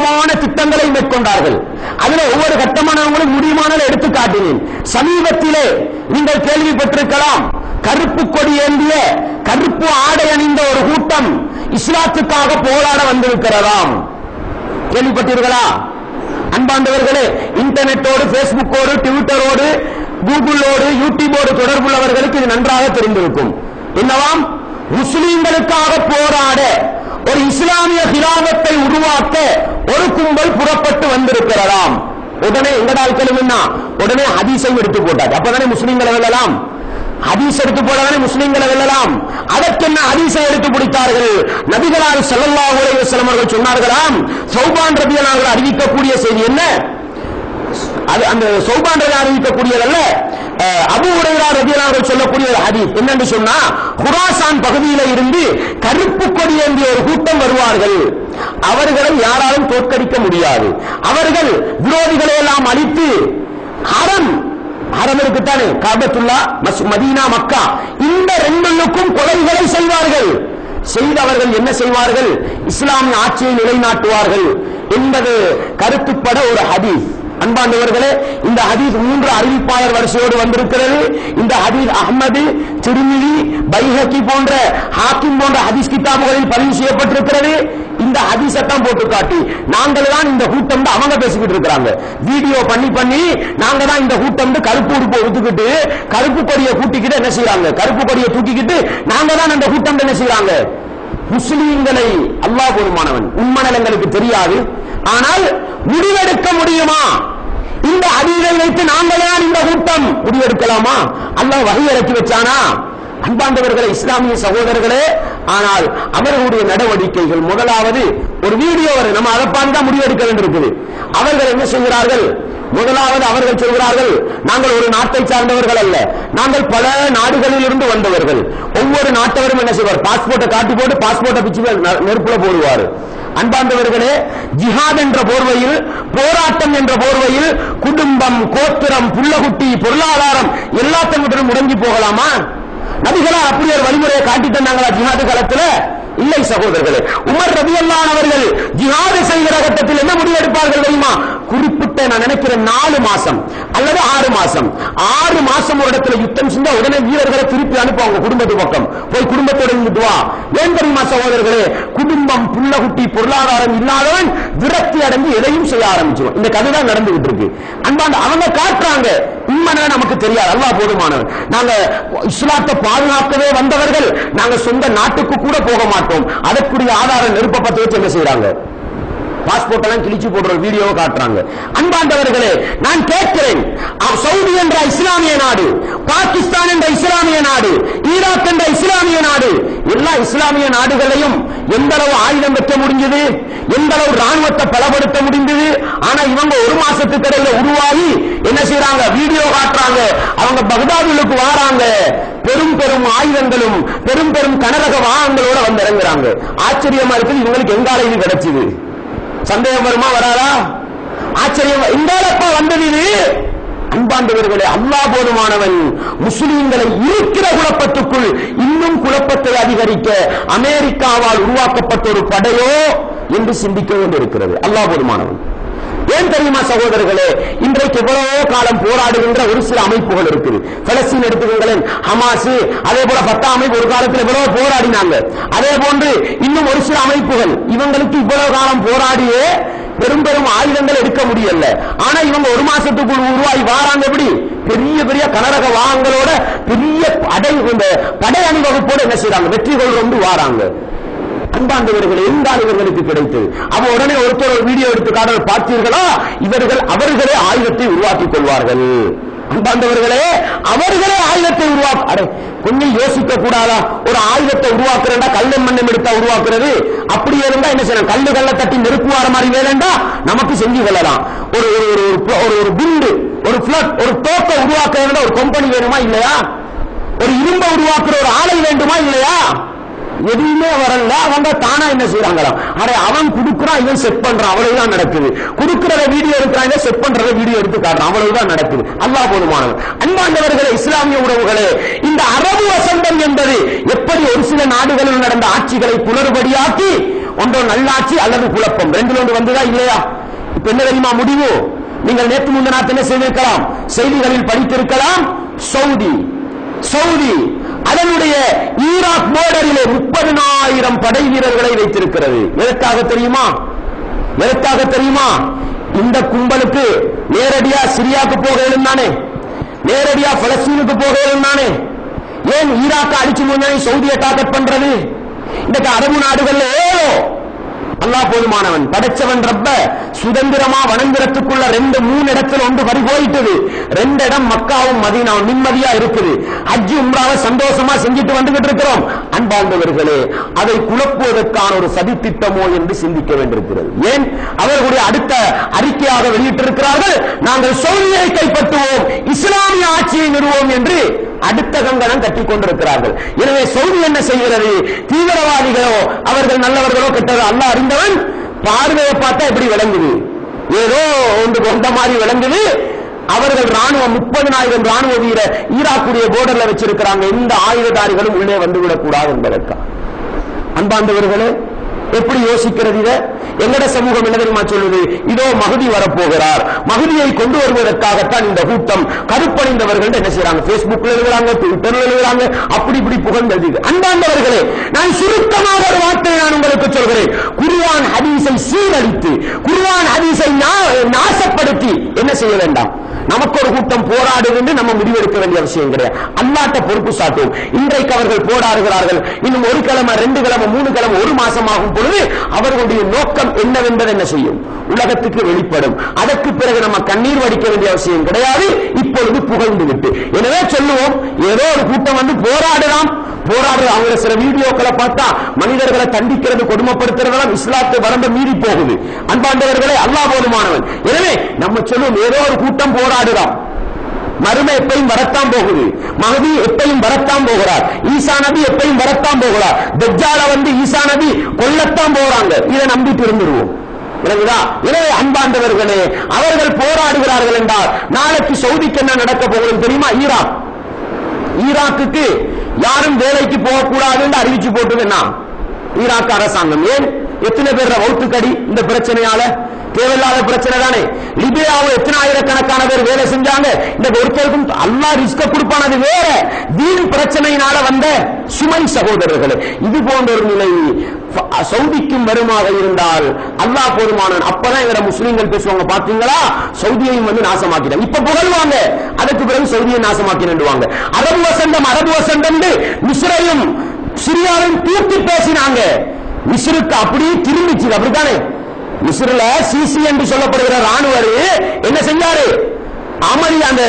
ஏராளமான திட்டங்களை மேற்கொண்டார்கள். அதுல ஒவ்வொரு கட்டமானவங்களும் முடியுமானால் எடுத்து காட்டினேன் சமீபத்திலே நீங்கள் கேள்விப்பட்டிருக்கலாம் கருப்பு கொடி ஏந்திய கருப்பு ஆடை அணிந்த ஒரு கூட்டம் இஸ்லாத்துக்காக போராட வந்திருக்கிறதாம். கேள்விப்பட்டீர்களா? அன்பாண்டவர்களே இன்டர்நெட்டோடு பேஸ்புக்கோடு ட்விட்டரோடு கூகுளோடு யூடியூபோடு தொடர்புள்ளவர்களுக்கு இது நன்றாக தெரிந்திருக்கும். என்னவாம்? முஸ்லீம்களுக்காக போராட ஒரு இஸ்லாமிய கிராமத்தை உருவாக்க ஒரு கும்பல் புறப்பட்டு வந்திருக்கிறதாம். உடனே எங்கடா கேளுங்கன்னா உடனே ஹதீஸை எடுத்து போட்டார் அப்பதானே முஸ்லீம்களை வெல்லலாம். ஹதீஸ் எடுத்து போடவே முஸ்லீம்களை வெல்லலாம். அதற்கென்ன ஹதீஸை எடுத்து பிடித்தார்கள்? நபிகளார் செல்லல்லா அலைஹி அவர்கள் சொன்னார்களாம். சௌபான் ரபியல்லாஹு அறிவிக்கக்கூடிய செய்தி என்ன? அது அந்த சௌபான் அறிவிக்கக்கூடியதல்ல. அபு ஹுரைரா ரலியல்லாஹு சொல்லக்கூடிய ஒரு ஹதீஸ். என்னன்னு சொன்னா குராசான் பகுதியில இருந்து கருப்பு கொடி ஏந்திய ஒரு கூட்டம் வருவார்கள். அவர்களை யாராலும் தோற்கடிக்க முடியாது. அவர்கள் விரோதிகளை எல்லாம் அழித்து அறம் அறம் இருக்குத்தானே காபத்துல்லா மஸ் மதீனா மக்கா இந்த ரெண்டுக்கும் கொலைகளை செய்வார்கள். செய்து அவர்கள் என்ன செய்வார்கள்? இஸ்லாமிய ஆட்சியை நிலைநாட்டுவார்கள் என்பது கருத்துப்பட ஒரு ஹதீஸ். அன்பாண்டவர்களே இந்த ஹதீஸ் மூன்று அறிவிப்பாளர் வரிசையோடு வந்திருக்கிறது. இந்த ஹதீஸ் அஹ்மது திருமிழி பைஹக்கி போன்ற ஹாக்கிம் போன்ற ஹதீஸ் கிதாபுகளில் பதிவு செய்யப்பட்டிருக்கிறது. இந்த ஹதீஸை தான் போட்டு காட்டி நாங்கள் தான் இந்த கூட்டம் அவங்க பேசிக்கிட்டு இருக்கிறாங்க. வீடியோ பண்ணி பண்ணி நாங்க தான் இந்த கூட்டம் கருப்பு உடுப்பு ஒத்துக்கிட்டு கருப்பு கொடியை கூட்டிக்கிட்டு என்ன செய்யறாங்க? கருப்பு கொடியை தூக்கிக்கிட்டு நாங்க தான் அந்த கூட்டம் என்ன செய்யறாங்க? முஸ்லீம்களை அல்லாஹ் போதுமானவன் உண்மனங்களுக்கு தெரியாது. ஆனால் முடிவெடுக்க முடியுமா? இந்த அடியை வைத்து நாங்கள் தான் இந்த கூட்டம் முடிவெடுக்கலாமா? அல்ல வகை இறக்கி வச்சானா? அன்பாண்டவர்களே இஸ்லாமிய சகோதரர்களே ஆனால் அவர்களுடைய நடவடிக்கைகள் முதலாவது ஒரு வீடியோ வரும். நம்ம அதைப்பான் தான் முடிவெடுக்க வேண்டியிருக்குது. அவர்கள் என்ன செய்கிறார்கள்? முதலாவது அவர்கள் சொல்கிறார்கள் நாங்கள் ஒரு நாட்டை சார்ந்தவர்கள் அல்ல. நாங்கள் பல நாடுகளில் இருந்து வந்தவர்கள். ஒவ்வொரு நாட்டவரும் என்ன செய்வார்? பாஸ்போர்ட்டை காட்டி போட்டு பாஸ்போர்ட்டை பிச்சு நெருப்புல போடுவார். அன்பார்ந்தவர்களே ஜிஹாத் என்ற போர்வையில் போராட்டம் என்ற போர்வையில் குடும்பம் கோத்திரம் புள்ளகுட்டி பொருளாதாரம் எல்லாத்தையும் முடங்கி போகலாமா? நபிகளா அப்படி ஒரு வழிமுறையை காட்டி தந்தாங்களா ஜிஹாது காலத்துல? இல்லை சகோதரர்களே உமர் ரபியல்லான் அவர்கள் ஜிஹாது செய்கிற கட்டத்தில் என்ன முடிவெடுப்பார்கள் தெரியுமா? குறிப்பிட்ட நான் நினைக்கிறேன் நாலு மாசம் அல்லது ஆறு மாசம். ஆறு மாசம் ஒரு இடத்துல யுத்தம் செஞ்சா உடனே வீரர்களை திருப்பி அனுப்புவாங்க குடும்பத்து பக்கம். போய் குடும்பத்தோட இருந்துட்டு வா ஏன் தெரியுமா சகோதரர்களே? குடும்பம் புள்ளகுட்டி பொருளாதாரம் இல்லாதவன் விரக்தி அடைந்து எதையும் செய்ய ஆரம்பிச்சிடும் இந்த கதை தான் நடந்துகிட்டு இருக்கு. அன்பாண்ட அவங்க காட்டுறாங்க. உண்மைனா நமக்கு தெரியாது. அல்லாஹ் போதுமானவர். நாங்க இஸ்லாத்தை பாதுகாக்கவே வந்தவர்கள் நாங்க சொந்த நாட்டுக்கு கூட போக மாட்டோம். அதற்குரிய ஆதாரம் நெருப்ப வச்சு என்ன செய்யறாங்க பாஸ்போர்ட் எல்லாம் கிழிச்சு போடுற வீடியோவை காட்டுறாங்க. அன்பாண்டவர்களே நான் கேட்கிறேன் சவுதி என்ற இஸ்லாமிய நாடு பாகிஸ்தான் என்ற இஸ்லாமிய நாடு ஈராக் என்ற இஸ்லாமிய நாடு எல்லா இஸ்லாமிய நாடுகளையும் எந்த அளவு ஆயுதம் வைக்க முடிஞ்சது எந்த அளவு ராணுவத்தை பலப்படுத்த முடிந்தது ஆனா இவங்க ஒரு மாசத்துக்கு இடையில உருவாகி என்ன செய்யறாங்க வீடியோ காட்டுறாங்க. அவங்க பகதாதுலுக்கு வாராங்க. பெரும் பெரும் ஆயுதங்களும் பெரும் பெரும் கனரக வாகனங்களோட வந்து இறங்குறாங்க. ஆச்சரியமா இருக்குது இவங்களுக்கு எங்கால இது கிடைச்சது? சந்தேகம் வருமா வராதா? ஆச்சரியம். இந்தாலப்பா வந்தது இது அன்பாண்டவர்களே அல்லாஹ் போதுமானவன். முஸ்லீம்களை இருக்கிற குழப்பத்துக்குள் இன்னும் குழப்பத்தை அதிகரிக்க அமெரிக்காவால் உருவாக்கப்பட்ட ஒரு படையோ என்று சிந்திக்க வேண்டியிருக்கிறது. அல்லாஹ் போதுமானவன். ஏன் தெரியுமா சகோதரர்களே? இன்றைக்கு எவ்வளவோ காலம் போராடுகின்ற ஒரு சில அமைப்புகள் இருக்குது. பலஸ்தீன் எடுத்துக்கங்களேன் ஹமாஸ் அதே போல பத்தா அமைப்பு ஒரு காலத்தில் எவ்வளவோ போராடினாங்க. அதே போன்று இன்னும் ஒரு சில அமைப்புகள் இவங்களுக்கு இவ்வளவு காலம் போராடியே பெரும் பெரும் ஆயுதங்கள் எடுக்க முடியல. ஆனா இவங்க ஒரு மாசத்துக்குள் உருவாகி வாராங்க எப்படி? பெரிய பெரிய கனரக வாகனங்களோட பெரிய படை இந்த படை அணிவகுப்போடு என்ன செய்யறாங்க வெற்றி கொண்டு வாராங்க. அன்பாண்டவர்கள் எங்கால் இவர்களுக்கு கிடைத்தது. அவ உடனே ஒருத்தர் ஒரு வீடியோ எடுத்து காட்ட பார்த்தீர்களா? இவர்கள் அவர்களே ஆயுதத்தை உருவாக்கிக் கொள்வார்கள். அன்பாண்டவர்களே அவர்களே ஆயுதத்தை உருவாக்க அடே கொஞ்சம் யோசிக்க கூடாதா ஒரு ஆயுதத்தை உருவாக்குறா கல்லும் மண்ணும் எடுத்தா உருவாக்குறது. அப்படியே இருந்தா என்ன செய்யணும்? கல்லு கல்ல தட்டி நெருப்பு வர மாதிரி வேலைண்டா? நமக்கு செஞ்சு கொள்ளலாம். ஒரு ஒரு ஒரு ஒரு- ஒரு குண்டு ஒரு பிளட் ஒரு தோக்க உருவாக்க ஒரு கம்பெனி வேணுமா இல்லையா? ஒரு இரும்ப உருவாக்குற ஒரு ஆலை வேண்டுமா இல்லையா? எதுவுமே வரல. அவங்க தானா என்ன செய்யறாங்களாம் அட அவன் குடுக்குறான் இவன் செட் பண்றான் அவ்வளவுதான் நடக்குது. குடுக்கிறத வீடியோ எடுக்கிறாங்க செட் பண்றத வீடியோ எடுத்து காட்டுறான். அவ்வளவுதான் நடக்குது. அல்லாஹ் போதுமானவன். அன்பாண்டவர்களே இஸ்லாமிய உறவுகளே இந்த அரபு வசந்தம் என்பது எப்படி ஒரு சில நாடுகளில் நடந்த ஆட்சிகளை புனர்படியாக்கி ஒன்றோ நல்லாட்சி அல்லது குழப்பம். ரெண்டுல ஒன்று வந்ததா இல்லையா? இப்ப என்ன தெரியுமா முடிவு? நீங்கள் நேற்று முந்தினா என்ன செய்திருக்கலாம்? செய்திகளில் படித்திருக்கலாம். சவுதி. சவுதி. அதனுடைய ஈராக் போர்டரிலே முப்பதினாயிரம் படை வீரர்களை வைத்திருக்கிறது. எதற்காக தெரியுமா? எதற்காக தெரியுமா? இந்த கும்பலுக்கு நேரடியா சிரியாக்கு போக இயலும் தானே. நேரடியா பலஸ்தீனுக்கு போக தானே. ஏன் ஈராக்க அடிச்சு முன்னாடி சவுதியை டார்கெட் பண்றது? இன்னைக்கு அரபு நாடுகள்ல ஏதோ அல்லாஹ் போதுமானவன். படைச்சவன் ரப்ப சுதந்திரமா வணங்குறதுக்குள்ள ரெண்டு மூணு இடத்துல ஒன்று வரி போயிட்டது. ரெண்டு இடம் மக்காவும் மதீனாவும் நிம்மதியா இருக்குது. அஜி உம்ராவை சந்தோஷமா செஞ்சுட்டு வந்துகிட்டு இருக்கிறோம். அன்பார்ந்தவர்களே அதை குழப்புவதற்கான ஒரு சதித்திட்டமோ என்று சிந்திக்க வேண்டியிருக்கிறது. ஏன்? அவர்களுடைய அடுத்த அறிக்கையாக வெளியிட்டிருக்கிறார்கள் நாங்கள் சோழியை கைப்பற்றுவோம் இஸ்லாமிய ஆட்சியை நிறுவோம் என்று அடுத்த கங்கணம் கட்டிக் கொண்டிருக்கிறார்கள். எனவே சவுதி என்ன செய்கிறது? தீவிரவாதிகளோ அவர்கள் நல்லவர்களோ கெட்டதோ அல்ல அறிந்தவன் பார்வையை பார்த்தா எப்படி விளங்குது? ஏதோ ஒன்று கொண்ட மாதிரி விளங்குது. அவர்கள் ராணுவம் முப்பதினாயிரம் ராணுவ வீரர் ஈராக்குடைய போர்டர்ல வச்சிருக்கிறாங்க. எந்த ஆயுததாரிகளும் உள்ளே வந்துவிடக் கூடாது என்பதற்காக எப்படி யோசிக்கிறது இத? எங்கட சமூகம் என்ன தெரியுமா சொல்லுது? இதோ மகுதி வரப்போகிறார். மகுதியை கொண்டு வருவதற்காகத்தான் இந்த கூட்டம் கருப்பணிந்தவர்கள் என்ன செய்யறாங்க பேஸ்புக்ல எழுதுறாங்க ட்விட்டர்ல எழுதுறாங்க அப்படி இப்படி புகழ்ந்தது அன்பாண்டவர்களே நான் சுருக்கமாக ஒரு வார்த்தை நான் உங்களுக்கு சொல்கிறேன். குருவான் ஹதீஸை சீரழித்து குருவான் ஹதீஸை நாசப்படுத்தி என்ன செய்ய வேண்டாம்? நமக்கு ஒரு கூட்டம் போராடுது என்று நம்ம முடிவெடுக்க வேண்டிய அவசியம் கிடையாது. அல்லாட்ட பொறுப்பு சாட்டும். இன்றைக்கு அவர்கள் போராடுகிறார்கள். இன்னும் ஒரு கிழமை ரெண்டு கிழமை மூணு கிழமை ஒரு மாசம் ஆகும் பொழுது அவர்களுடைய நோக்கம் என்னவென்பது என்ன செய்யும்? உலகத்துக்கு வெளிப்படும். அதற்கு பிறகு நம்ம கண்ணீர் வடிக்க வேண்டிய அவசியம் கிடையாது. இப்பொழுது புகழ்ந்து விட்டு. எனவே சொல்லுவோம் ஏதோ ஒரு கூட்டம் வந்து போராடலாம். போராடுற அவங்க சில வீடியோக்களை பார்த்தா மனிதர்களை தண்டிக்கிறது கொடுமைப்படுத்துறதெல்லாம் இஸ்லாத்தை வரம்ப மீறி போகுது. அன்பாண்டவர்களே அல்லா போதுமானவன். எனவே நம்ம சொல்லுவோம் ஏதோ ஒரு கூட்டம் போராடுறோம் மறுமை எப்பையும் வரத்தான் போகுது. மகதி எப்பையும் வரத்தான் போகிறார். ஈசா நபி எப்பையும் வரத்தான் போகிறார். தஜ்ஜால வந்து ஈசா நபி கொல்லத்தான் போறாங்க. இதை நம்பிட்டு இருந்துருவோம் விளங்குதா எனவே அன்பாண்டவர்களே அவர்கள் போராடுகிறார்கள் என்றால் நாளைக்கு சவுதிக்கு என்ன நடக்க போகுதுன்னு தெரியுமா? ஈராக். ஈராக்குக்கு யாரும் வேலைக்கு போகக்கூடாது என்று அறிவிச்சு போட்டது என்ன? ஈராக் அரசாங்கம். ஏன்? எத்தனை பேர் வவுத்துக்கடி இந்த பிரச்சனையால? தேவையில்லாத பிரச்சனை தானே? லிபியாவில் எத்தனை ஆயிரக்கணக்கான பேர் வேலை செஞ்சாங்க? இந்த ஒருத்தருக்கும் அல்லாஹ் ரிஸ்க கொடுப்பான் அது வேற. வீண் பிரச்சனையினால வந்த சுமை சகோதரர்களே இது போன்ற ஒரு நிலை சவுதிக்கும் வருமாக இருந்தால் அல்லாஹ் போதுமானவன். அப்பதான் இவரை முஸ்லீம்கள் பேசுவாங்க. பாத்தீங்களா? சவுதியையும் வந்து நாசமாக்கிட்டாங்க. இப்ப புகழ்வாங்க. அதுக்கு பிறகு சவுதியை நாசமாக்கிடுவாங்க அரபு வசந்தம் அரபு வசந்தம் மிஸ்ரையும் சிரியாவையும் தூக்கி பேசினாங்க. மிஸ்ருக்கு அப்படியே திரும்பிச்சு அப்படித்தானே? மிஸ்ரில் சிசி என்று சொல்லப்படுகிற ராணுவர் என்ன செஞ்சாரு? அமரி அந்த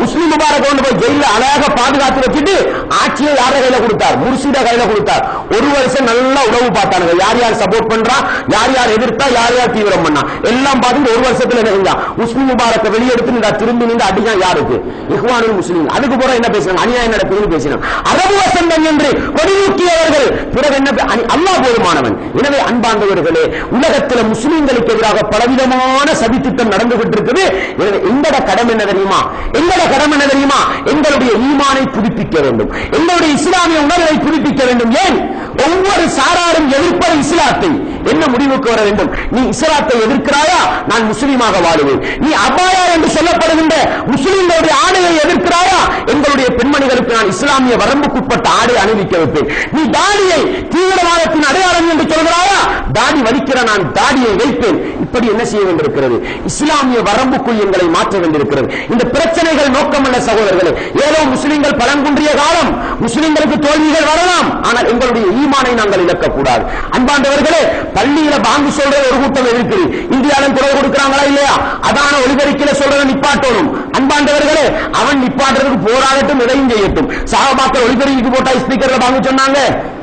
முஸ்லிம் முபாரக் கொண்டு போய் ஜெயில அழகாக பாதுகாத்து வச்சுட்டு ஆட்சியை யார கையில கொடுத்தார்? முர்ஷித கையில கொடுத்தார். ஒரு வருஷம் நல்லா உறவு பார்த்தானுங்க. யார் யார் சப்போர்ட் பண்றா? யார் யார் எதிர்த்தா? யார் யார் தீவிரம் பண்ணா? எல்லாம் பார்த்துட்டு ஒரு வருஷத்துல என்ன செஞ்சான் முஸ்லிம் முபாரக்க வெளியெடுத்து நின்றா திரும்பி நின்று அடிக்கான் யாருக்கு? இஹ்வானுல் முஸ்லிம். அதுக்கு போற என்ன பேசினாங்க அநியாயம் நடக்குதுன்னு பேசினாங்க. அரபு வசந்தம் என்று கொடியூக்கியவர்கள் பிறகு என்ன அல்லா போதுமானவன். எனவே அன்பாந்தவர்களே உலகத்தில் முஸ்லிம்களுக்கு எதிராக பலவிதமான சதித்திட்டம் நடந்து கொண்டிருக்குது எனவே எங்கட கடமை என்ன தெரியுமா? எங்களோட கடமை என்ன தெரியுமா? எங்களுடைய ஈமானை புதுப்பிக்க வேண்டும். எங்களுடைய இஸ்லாமிய உணர்வை புதுப்பிக்க வேண்டும். ஏன்? ஒவ்வொரு சாராரும் எதிர்ப்பது இஸ்லாத்தை. என்ன முடிவுக்கு வர வேண்டும்? நீ இஸ்லாத்தை எதிர்க்கிறாயா? நான் முஸ்லீமாக வாழுவேன். நீ அபாயா என்று சொல்லப்படுகின்ற முஸ்லீம்களுடைய ஆடையை எதிர்க்கிறாயா? எங்களுடைய பெண்மணிகளுக்கு நான் இஸ்லாமிய வரம்புக்குட்பட்ட ஆடை அணிவிக்க வைப்பேன். நீ தாடியை தீவிரவாதத்தின் அடையாளம் என்று சொல்கிறாயா? தாடி வலிக்கிற நான் தாடியை வைப்பேன். இப்படி என்ன செய்ய வேண்டியிருக்கிறது? இஸ்லாமிய வரம்புக்குள் எங்களை மாற்ற வேண்டியிருக்கிறது. இந்த பிரச்சனைகள் நோக்கமல்ல சகோதரர்களே. ஏதோ முஸ்லிம்கள் பழங்குன்றிய காலம். முஸ்லிம்களுக்கு தோல்விகள் வரலாம். ஆனால் எங்களுடைய ஈமானை நாங்கள் இழக்கக்கூடாது. அன்பாண்டவர்களே பள்ளியில பாங்கு சொல்ற ஒரு கூட்டம் இருக்குது இந்தியாவிலும் குரல் கொடுக்கிறாங்களா இல்லையா? அதான ஒளிபெருக்கில சொல்றத நிப்பாட்டணும். அன்பாண்டவர்களே அவன் நிப்பாட்டுறதுக்கு போராடட்டும் எதையும் செய்யட்டும். சாபாக்கள் ஒளிபெருக்கிக்கு போட்டா ஸ்பீக்கர்ல பாங்கு சொன்னாங்க.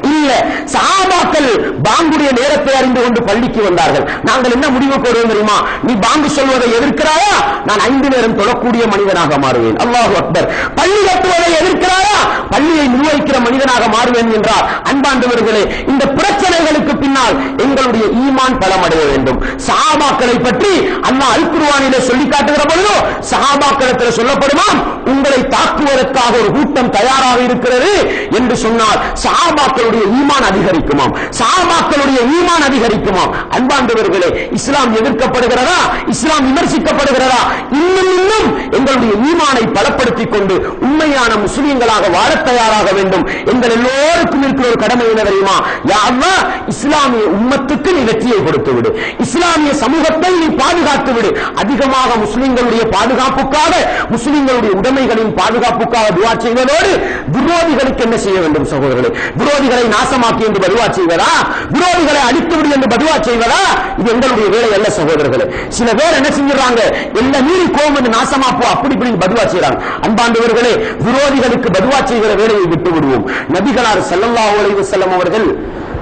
இல்ல சாபாக்கள் பாங்குடைய நேரத்தை அறிந்து கொண்டு பள்ளிக்கு வந்தார்கள். நாங்கள் என்ன முடிவு போடுவோம் தெரியுமா? நீ பாங்கு சொல்வதை எதிர்க்கிறாயா? நான் ஐந்து நேரம் தொழக்கூடிய மனிதனாக மாறுவேன். அல்லாஹு அக்பர். பள்ளி கட்டுவதை எதிர்க்கிறாயா? பள்ளியை நிர்வகிக்கிற மனிதனாக மாறுவேன் என்றார். அன்பாண்டவர்களே இந்த பிரச்சனைகளுக்கு பின்னால் எங்களுடைய ஈமான் பலமடைய வேண்டும். சஹாபாக்களை பற்றி அண்ணா அல்குருவானிலே சொல்லி காட்டுகிற பொழுதோ சஹாபாக்களத்தில் சொல்லப்படுமாம் உங்களை தாக்குவதற்காக ஒரு கூட்டம் தயாராக இருக்கிறது என்று சொன்னால் சஹாபாக்களுடைய அவர்களுடைய ஈமான் அதிகரிக்குமாம். சஹாபாக்களுடைய ஈமான் அதிகரிக்குமாம். அன்பாண்டவர்களே இஸ்லாம் எதிர்க்கப்படுகிறதா? இஸ்லாம் விமர்சிக்கப்படுகிறதா? இன்னும் இன்னும் எங்களுடைய ஈமானை பலப்படுத்திக் கொண்டு உண்மையான முஸ்லிம்களாக வாழ தயாராக வேண்டும். எங்கள் எல்லோருக்கும் இருக்கிற ஒரு கடமை என்ன தெரியுமா? யாவா இஸ்லாமிய உம்மத்துக்கு நீ வெற்றியை கொடுத்து விடு இஸ்லாமிய சமூகத்தை நீ பாதுகாத்து விடு அதிகமாக முஸ்லிம்களுடைய பாதுகாப்புக்காக முஸ்லிம்களுடைய உடைமைகளின் பாதுகாப்புக்காக துவா செய்வதோடு விரோதிகளுக்கு என்ன செய்ய வேண்டும் சகோதரர்களே? விரோதிகளை நாசமாக்கி என்று பதுவா செய்வதா? விரோதிகளை அழித்து விடு என்று பதுவா செய்வதா? இது எங்களுடைய வேலை அல்ல சகோதரர்களே. சில பேர் என்ன செஞ்சாங்க எல்லா மீறி கோபம் என்று நாசமாப்போ அப்படி இப்படி பதுவா செய்யறாங்க அன்பாண்டவர்களே விரோதிகளுக்கு பதுவா செய்கிற வேலையை விட்டு விடுவோம். நபிகளார் செல்லல்லா உலக செல்லம் அவர்கள்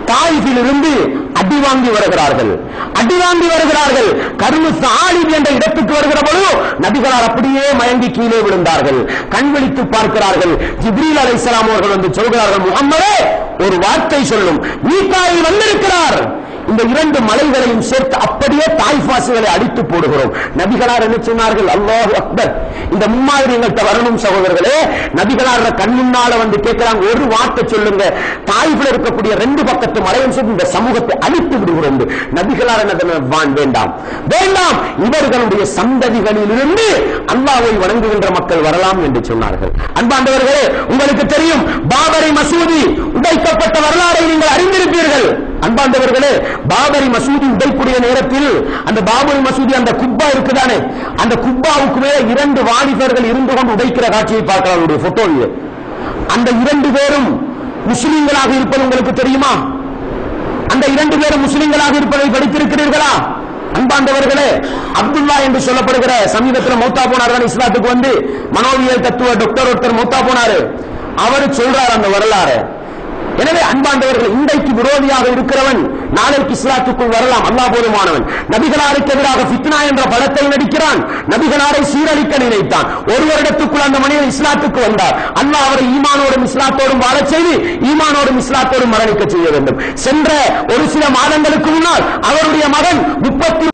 தாயிலிருந்து அடி வாங்கி வருகிறார்கள். அடி வாங்கி வருகிறார்கள். கருமு சாலிப் என்ற இடத்துக்கு வருகிற பொழுது நபிகளார் அப்படியே மயங்கி கீழே விழுந்தார்கள். கண் விழித்து பார்க்கிறார்கள். ஜிப்ரீல் அலைஹிஸ்ஸலாம் அவர்கள் வந்து சொல்கிறார்கள் முகம்மதே ஒரு வார்த்தை சொல்லும். மீகாயில் வந்திருக்கிறார். இந்த இரண்டு மலைகளையும் சேர்த்து அப்படியே தாய்ஃபாசுகளை அடித்து போடுகிறோம். நபிகளார் என்ன சொன்னார்கள்? அல்லாஹ் அக்பர். இந்த முன்மாதிரி எங்கள்கிட்ட வரணும் சகோதரர்களே. நபிகளார் கண் முன்னால வந்து கேட்கிறாங்க ஒரு வார்த்தை சொல்லுங்க. தாய்ஃபில் இருக்கக்கூடிய ரெண்டு பக்கத்து மலையும் சேர்த்து இந்த சமூகத்தை அழித்து விடுகிறோம். நபிகளார் என்ன வேண்டாம். வேண்டாம். இவர்களுடைய சந்ததிகளிலிருந்து அல்லாவை வணங்குகின்ற மக்கள் வரலாம் என்று சொன்னார்கள். அன்பாண்டவர்களே உங்களுக்கு தெரியும் பாபரி மசூதி உடைக்கப்பட்ட வரலாறை நீங்கள் அறிந்திருப்பீர்கள். அன்பாண்டவர்களே பாபரி மசூதி உடைக்கூடிய நேரத்தில் அந்த பாபரி மசூதி அந்த குப்பா இருக்குதானே? அந்த குப்பாவுக்குமே இரண்டு வாலிபர்கள் இருந்து கொண்டு உடைக்கிற காட்சியை பார்க்கலாம். அவருடைய போட்டோவில் அந்த இரண்டு பேரும் முஸ்லிம்களாக இருப்பது உங்களுக்கு தெரியுமா? அந்த இரண்டு பேரும் முஸ்லிம்களாக இருப்பதை படித்திருக்கிறீர்களா? அன்பாண்டவர்களே அப்துல்லா என்று சொல்லப்படுகிற சமீபத்தில் மௌத்தா போனார் இஸ்லாத்துக்கு வந்து மனோவியல் தத்துவ டாக்டர் ஒருத்தர் மௌத்தா போனாரு. அவர் சொல்றார் அந்த வரலாறு. எனவே அன்பாண்டவர்கள் இன்றைக்கு விரோதியாக இருக்கிறவன் நாளைக்கு இஸ்லாத்துக்குள் வரலாம் அல்லா போதுமானவன். நபிகளாருக்கு எதிராக ஃபித்னா என்ற படத்தை நடிக்கிறான். நபிகளாரை சீரழிக்க நினைத்தான். ஒரு வருடத்துக்குள் அந்த மனிதன் இஸ்லாத்துக்கு வந்தார். அல்லாஹ் அவரை ஈமானோடும் இஸ்லாத்தோடும் வாழச் செய்து ஈமானோடும் இஸ்லாத்தோடும் மரணிக்க செய்ய வேண்டும். சென்ற ஒரு சில மாதங்களுக்கு முன்னால் அவருடைய மகன் முப்பத்தி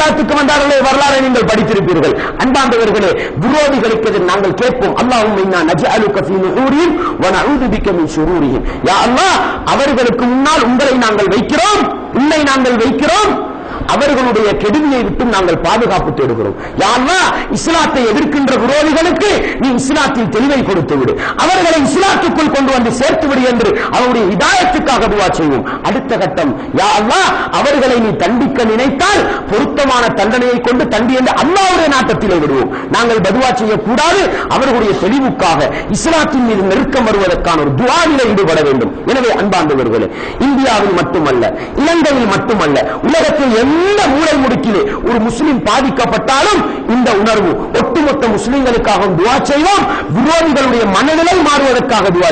இஸ்லாத்துக்கு வந்தார்களே வரலாறை நீங்கள் படித்திருப்பீர்கள். அன்பாண்டவர்களே விரோதிகளுக்கு நாங்கள் கேட்போம். அல்லாஹும் இன்னா நஜ்அலுக யா அவர்களுக்கு முன்னால் உங்களை நாங்கள் வைக்கிறோம். உன்னை நாங்கள் வைக்கிறோம். அவர்களுடைய கெடுதியை விட்டு நாங்கள் பாதுகாப்பு தேடுகிறோம். யா இஸ்லாத்தை எதிர்க்கின்ற விரோதிகளுக்கு நீ இஸ்லாத்தில் தெளிவை கொடுத்து விடு. அவர்களை இஸ்லாத்துக்குள் கொண்டு வந்து சேர்த்து விடு என்று அவருடைய இதாயத்துக்காக துவா செய்வோம். அடுத்த கட்டம் யா அவர்களை நீ நினைத்தால் பொருத்தமான தண்டனையை கொண்டு தண்டி என்று அல்லாவுடைய நாட்டத்திலே விடுவோம். நாங்கள் பதுவா செய்யக்கூடாது. அவர்களுடைய தெளிவுக்காக இஸ்லாத்தின் மீது நெருக்கம் வருவதற்கான ஒரு துவாவில ஈடுபட வேண்டும். எனவே அன்பாண்டவர்களே இந்தியாவில் மட்டுமல்ல இலங்கையில் மட்டுமல்ல உலகத்தில் எந்த மூலை முடுக்கிலே ஒரு முஸ்லிம் பாதிக்கப்பட்டாலும் இந்த உணர்வு ஒட்டுமொத்த முஸ்லிம்களுக்காக துவா செய்வோம். விரோதிகளுடைய மனநிலை மாறுவதற்காக துவா